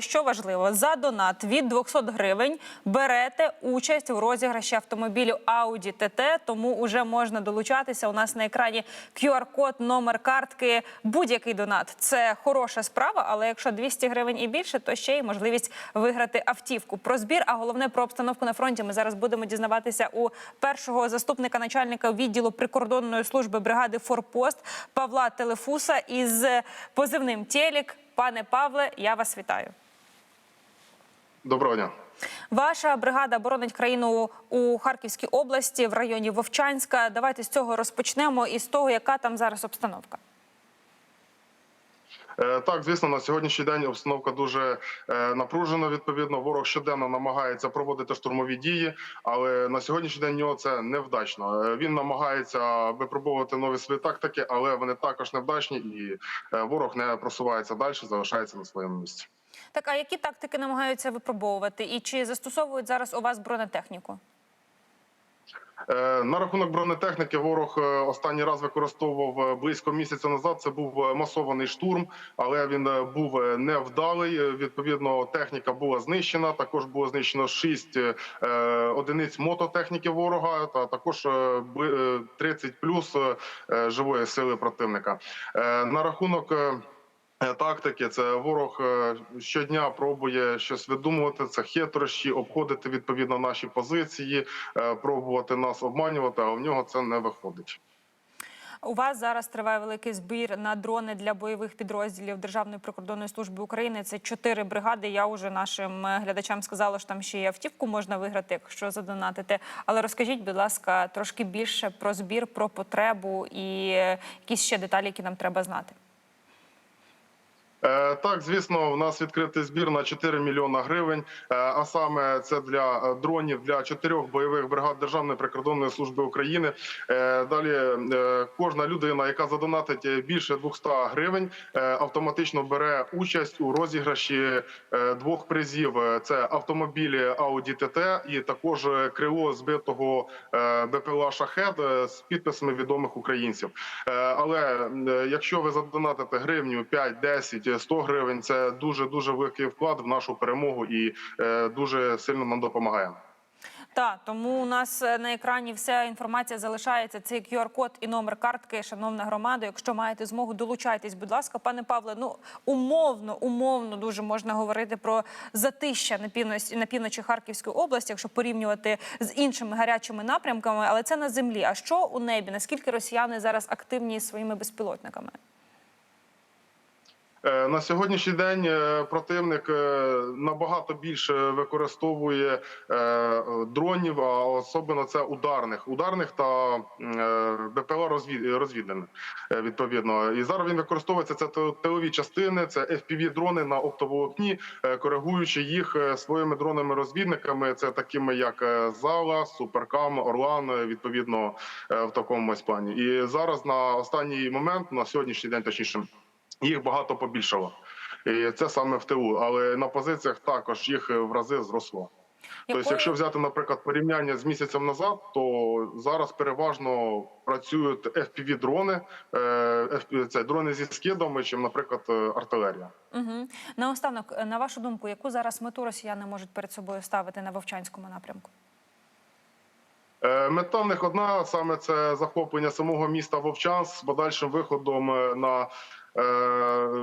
Що важливо, за донат від 200 гривень берете участь у розіграші автомобілю Audi TT, тому вже можна долучатися. У нас на екрані QR-код, номер картки, будь-який донат. Це хороша справа, але якщо 200 гривень і більше, то ще й можливість виграти автівку. Про збір, а головне про обстановку на фронті. Ми зараз будемо дізнаватися у першого заступника начальника відділу прикордонної служби бригади Форпост Павла Телефуса із позивним Телік. Пане Павле, я вас вітаю. Доброго дня. Ваша бригада боронить країну у Харківській області в районі Вовчанська. Давайте з цього розпочнемо і з того, яка там зараз обстановка. Е, Так, звісно, на сьогоднішній день обстановка дуже е, напружена. Відповідно, ворог щоденно намагається проводити штурмові дії, але на сьогоднішній день нього це невдачно. Е, Він намагається випробовувати нові свої тактики, але вони також невдачні, і ворог не просувається далі, залишається на своєму місці. Так, а які тактики намагаються випробовувати? І чи застосовують зараз у вас бронетехніку? Е, На рахунок бронетехніки ворог е, останній раз використовував е, близько місяця назад. Це був масований штурм, але він був невдалий. Відповідно, техніка була знищена. Також було знищено шість одиниць мототехніки ворога, та також е, бли- е, 30 плюс живої сили противника. На рахунок. Е, Тактики це ворог е, щодня пробує щось видумувати. Це хитрощі, обходити відповідно наші позиції, е, пробувати нас обманювати, а в нього це не виходить. У вас зараз триває великий збір на дрони для бойових підрозділів Державної прикордонної служби України. Це чотири бригади. Я вже нашим глядачам сказала, що там ще й автівку можна виграти, якщо задонатити. Але розкажіть, будь ласка, трошки більше про збір, про потребу і якісь ще деталі, які нам треба знати. Е, Так, звісно, у нас відкритий збір на 4 мільйона гривень. Е, А саме це для е, дронів для чотирьох бойових бригад Державної прикордонної служби України. Далі кожна людина, яка задонатить більше 200 гривень, автоматично бере участь у розіграші двох призів: це автомобілі Audi TT і також крило збитого БПЛА Шахет з підписами відомих українців. Але якщо ви задонатите гривню 5, 10, 100 гривень, це дуже дуже великий вклад в нашу перемогу і е, дуже сильно нам допомагає. Так, тому у нас е, на екрані вся інформація залишається. Цей QR-код і номер картки, шановна громада. Якщо маєте змогу, долучайтесь, будь ласка, пане Павле. Ну умовно, умовно дуже можна говорити про затища на півночі на півночі Харківської області, якщо порівнювати з іншими гарячими напрямками, але це на землі. А що у небі? Наскільки росіяни зараз активні своїми безпілотниками? Е, На сьогоднішній день е, противник е, набагато більше використовує дронів, а особливо це ударних, ударних та БПЛА розвід- розвідданих відповідно. І зараз він використовується це тилові частини, це fpv дрони на оптоволокні, коригуючи їх своїми дронами-розвідниками. Це такими як Зала, Суперкам, Орлан, відповідно в такому плані. І зараз на останній момент, на сьогоднішній день, точніше. Їх багато побільшало. І це саме в тилу, але на позиціях також їх в рази зросло. Тобто, якщо взяти, наприклад, порівняння з місяцем назад, то зараз переважно працюють fpv дрони це дрони зі скидами, чим, наприклад, е, артилерія. Угу. Наостанок, е, на вашу думку, яку зараз мету росіяни можуть перед собою ставити на Вовчанському напрямку? Е, Мета в них одна саме це захоплення самого міста Вовчанськ з подальшим виходом е, на е,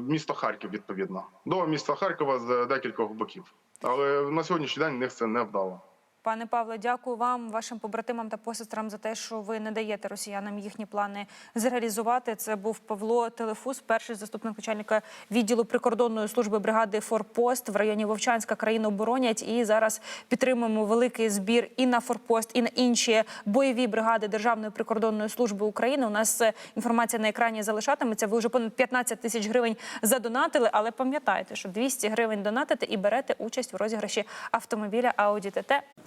місто Харків, відповідно, до міста Харкова з декількох боків. Але на сьогоднішній день в них це не вдало. Пане Павле, дякую вам, вашим побратимам та посестрам за те, що ви не даєте росіянам їхні плани зреалізувати. Це був Павло Телефус, перший заступник начальника відділу прикордонної служби бригади Форпост в районі Вовчанська. Країну боронять і зараз підтримуємо великий збір і на Форпост, і на інші бойові бригади Державної прикордонної служби України. У нас е, інформація на екрані залишатиметься. Ви вже понад 15 тисяч гривень задонатили, але пам'ятайте, що 200 гривень донатите і берете участь у розіграші автомобіля Audi TT.